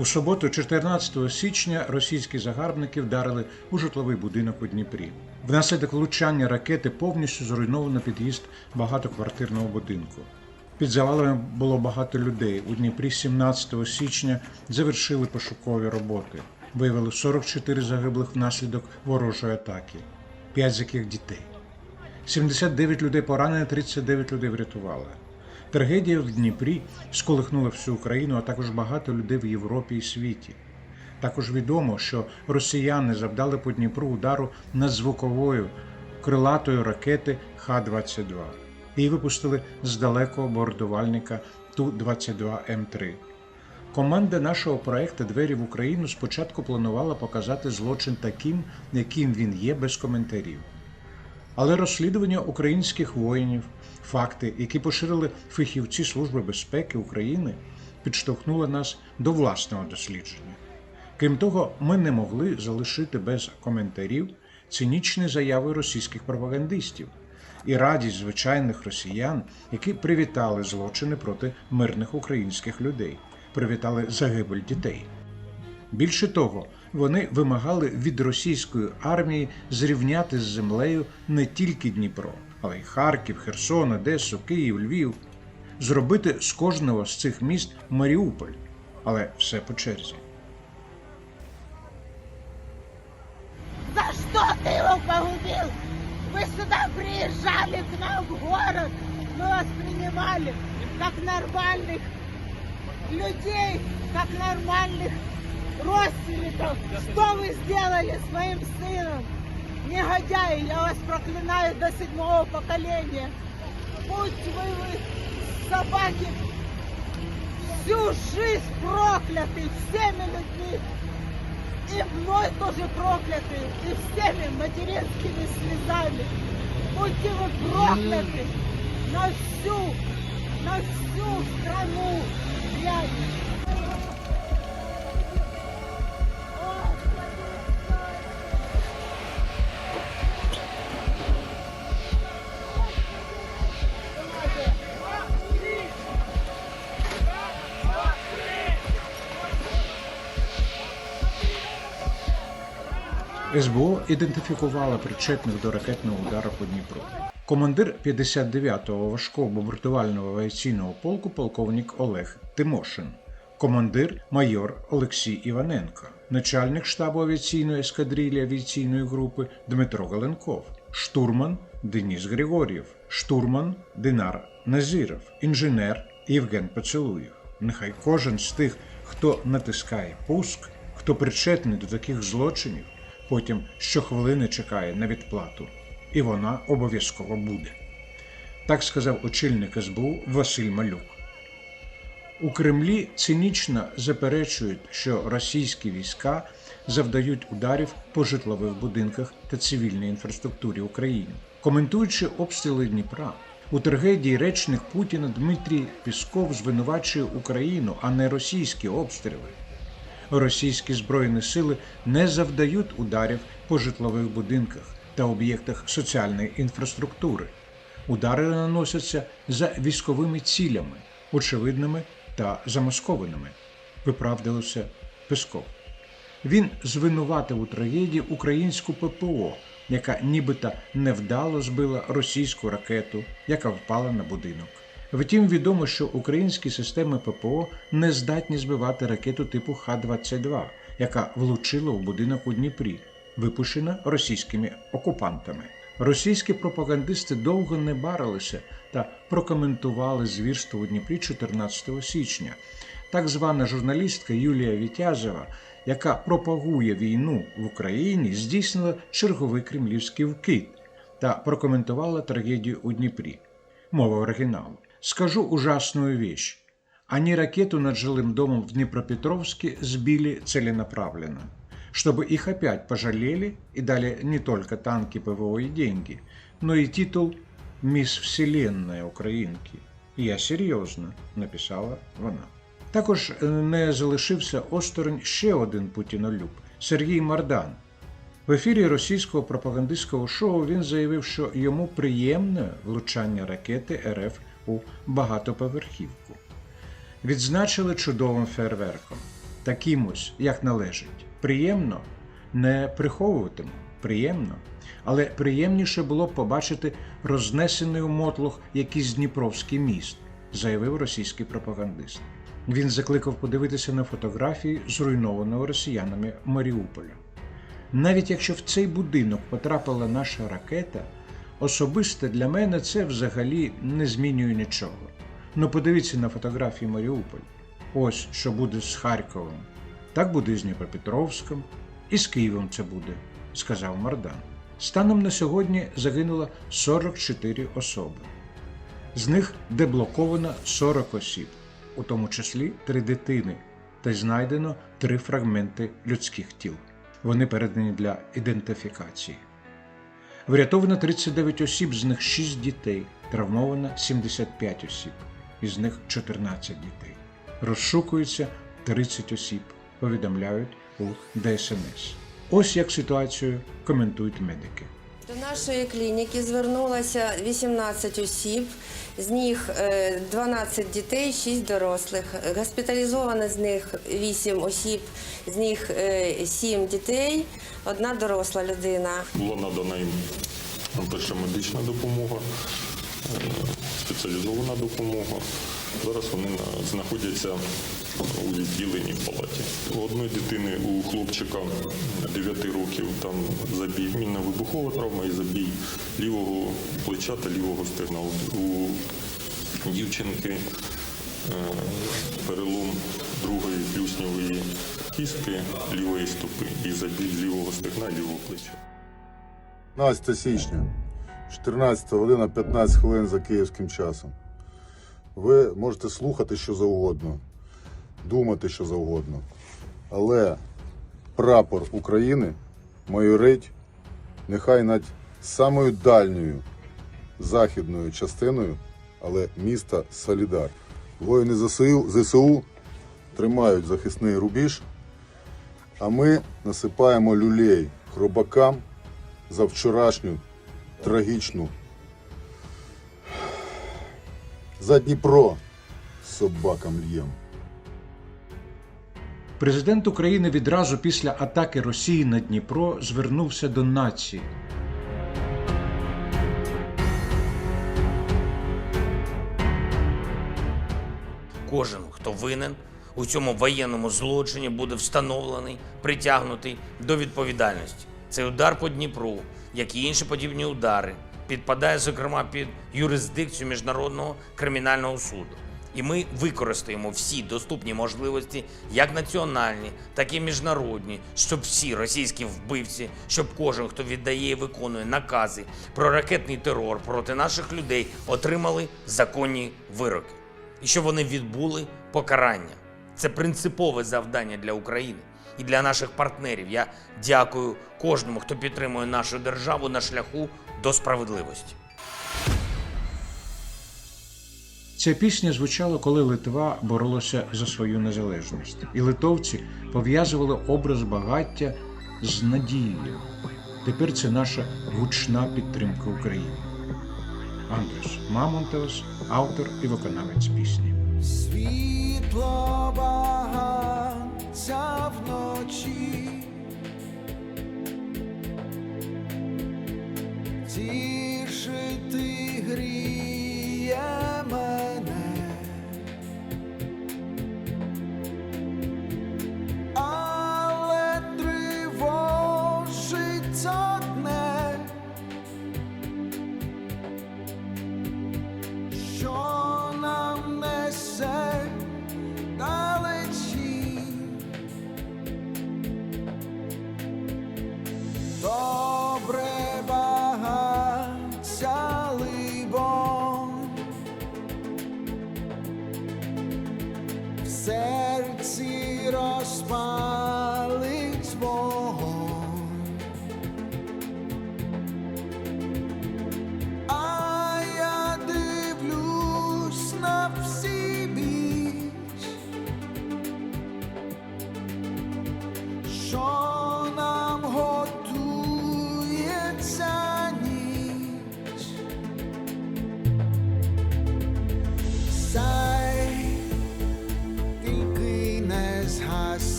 У суботу, 14 січня, російські загарбники вдарили у житловий будинок у Дніпрі. Внаслідок влучання ракети повністю зруйновано під'їзд багатоквартирного будинку. Під завалами було багато людей. У Дніпрі 17 січня завершили пошукові роботи. Виявили 44 загиблих внаслідок ворожої атаки, 5 з яких дітей. 79 людей поранені, 39 людей врятували. Трагедія в Дніпрі сколихнула всю Україну, а також багато людей в Європі і світі. Також відомо, що росіяни завдали по Дніпру удару надзвуковою крилатої ракети Х-22. Її випустили з далекого бомбардувальника Ту-22М3. Команда нашого проекту Двері в Україну спочатку планувала показати злочин таким, яким він є, без коментарів. Але розслідування українських воїнів, факти, які поширили фахівці Служби безпеки України, підштовхнули нас до власного дослідження. Крім того, ми не могли залишити без коментарів цинічні заяви російських пропагандистів і радість звичайних росіян, які привітали злочини проти мирних українських людей, привітали загибель дітей. Більше того, вони вимагали від російської армії зрівняти з землею не тільки Дніпро, але й Харків, Херсон, Одесу, Київ, Львів, зробити з кожного з цих міст Маріуполь, але все по черзі. За что ты его погубил? Вы сюда приезжали к нам в город, мы вас принимали как нормальных людей, как нормальных Родственников. Что вы сделали с моим сыном? Негодяи, я вас проклинаю до седьмого поколения. Будь вы, вы собаки всю жизнь прокляты всеми людьми. И мной тоже прокляты, и всеми материнскими слезами. Будьте вы прокляты на всю, на всю страну. блядь. СБУ ідентифікувала причетних до ракетного удару по Дніпру. Командир 59-го важкого бомбардувального авіаційного полку полковник Олег Тимошин, командир майор Олексій Іваненко, начальник штабу авіаційної ескадрилі авіаційної групи Дмитро Галенков, штурман Деніс Григор'єв, штурман Динар Назіров, інженер Євген Поцелуєв. Нехай кожен з тих, хто натискає пуск, хто причетний до таких злочинів, потім щохвилини чекає на відплату, і вона обов'язково буде. Так сказав очільник СБУ Василь Малюк. У Кремлі цинічно заперечують, що російські війська завдають ударів по житлових будинках та цивільній інфраструктурі України. Коментуючи обстріли Дніпра, у трагедії речник Путіна Дмитрій Пісков звинувачує Україну, а не російські обстріли. Російські збройні сили не завдають ударів по житлових будинках та об'єктах соціальної інфраструктури. Удари наносяться за військовими цілями, очевидними та замаскованими, виправдався Песков. Він звинуватив у трагедії українську ППО, яка нібито невдало збила російську ракету, яка впала на будинок. Втім, відомо, що українські системи ППО не здатні збивати ракету типу Х-22, яка влучила у будинок у Дніпрі, випущена російськими окупантами. Російські пропагандисти довго не барилися та прокоментували звірство у Дніпрі 14 січня. Так звана журналістка Юлія Вітязева, яка пропагує війну в Україні, здійснила черговий кремлівський вкид та прокоментувала трагедію у Дніпрі. Мова оригіналу. Скажу ужасную вещь. Они ракету над жилым домом в Днепропетровске сбили целенаправленно, чтобы их опять пожалели и дали не только танки, ПВО и деньги, но и титул «Мисс Вселенная Українки». Я серйозно, написала вона. Також е, не залишився осторонь ще один путінолюб Сергій Мардан. В ефірі російського пропагандистського шоу він заявив, що йому приємне влучання ракети РФ у багатоповерхівку. Відзначили чудовим фейерверком. таким ось, як належить. Приємно не приховуватиму, приємно. Але приємніше було б побачити рознесений у мотлох якийсь Дніпровський міст, заявив російський пропагандист. Він закликав подивитися на фотографії зруйнованого росіянами Маріуполя. Навіть якщо в цей будинок потрапила наша ракета, особисто для мене це взагалі не змінює нічого. Ну подивіться на фотографії Маріуполь. Ось що буде з Харковом. Так буде з Дніпропетровськом, і з Києвом це буде, сказав Мардан. Станом на сьогодні загинуло 44 особи. З них деблоковано 40 осіб, у тому числі три дитини, та й знайдено три фрагменти людських тіл. Вони передані для ідентифікації. Врятовано 39 осіб, з них 6 дітей, травмовано 75 осіб, із них 14 дітей. Розшукується 30 осіб, повідомляють у ДСНС. Ось як ситуацію коментують медики. До нашої клініки звернулося 18 осіб, з них е, 12 дітей, 6 дорослих. Госпіталізовано з них 8 осіб, з них 7 дітей, одна доросла людина. Була надана їм перша медична допомога, е, спеціалізована допомога. Зараз вони знаходяться у відділенні в палаті. У одної дитини, у хлопчика 9 років, там забій, мінно-вибухова травма і забій лівого плеча та лівого стегна. У дівчинки е, перелом другої плюсньової кістки лівої стопи і забій лівого стегна і лівого плеча. 15 січня, 14 година 15 хвилин за київським часом. Ви можете слухати що завгодно, думати що завгодно. Але прапор України майорить нехай над самою дальньою західною частиною, але міста Солідар. Воїни ЗСУ, тримають захисний рубіж, а ми насипаємо люлей хробакам за вчорашню трагічну. За Дніпро собакам л'єм. Президент України відразу після атаки Росії на Дніпро звернувся до нації. Кожен, хто винен у цьому воєнному злочині, буде встановлений, притягнутий до відповідальності. Цей удар по Дніпру, як і інші подібні удари, підпадає зокрема під юрисдикцію міжнародного кримінального суду. І ми використаємо всі доступні можливості, як національні, так і міжнародні, щоб всі російські вбивці, щоб кожен, хто віддає і виконує накази про ракетний терор проти наших людей, отримали законні вироки і щоб вони відбули покарання. Це принципове завдання для України і для наших партнерів. Я дякую кожному, хто підтримує нашу державу на шляху до справедливості. Ця пісня звучала, коли Литва боролася за свою незалежність, і литовці пов'язували образ багаття з надією. Тепер це наша гучна підтримка України. Андрес Мамонтовс, автор і виконавець пісні. Світло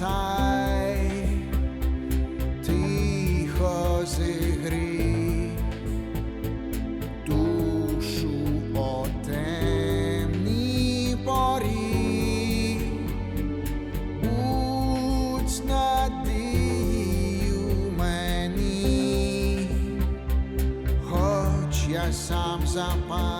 згасай, тихо зігрій душу о темній порі, будь надією мені, хоч я сам запалив.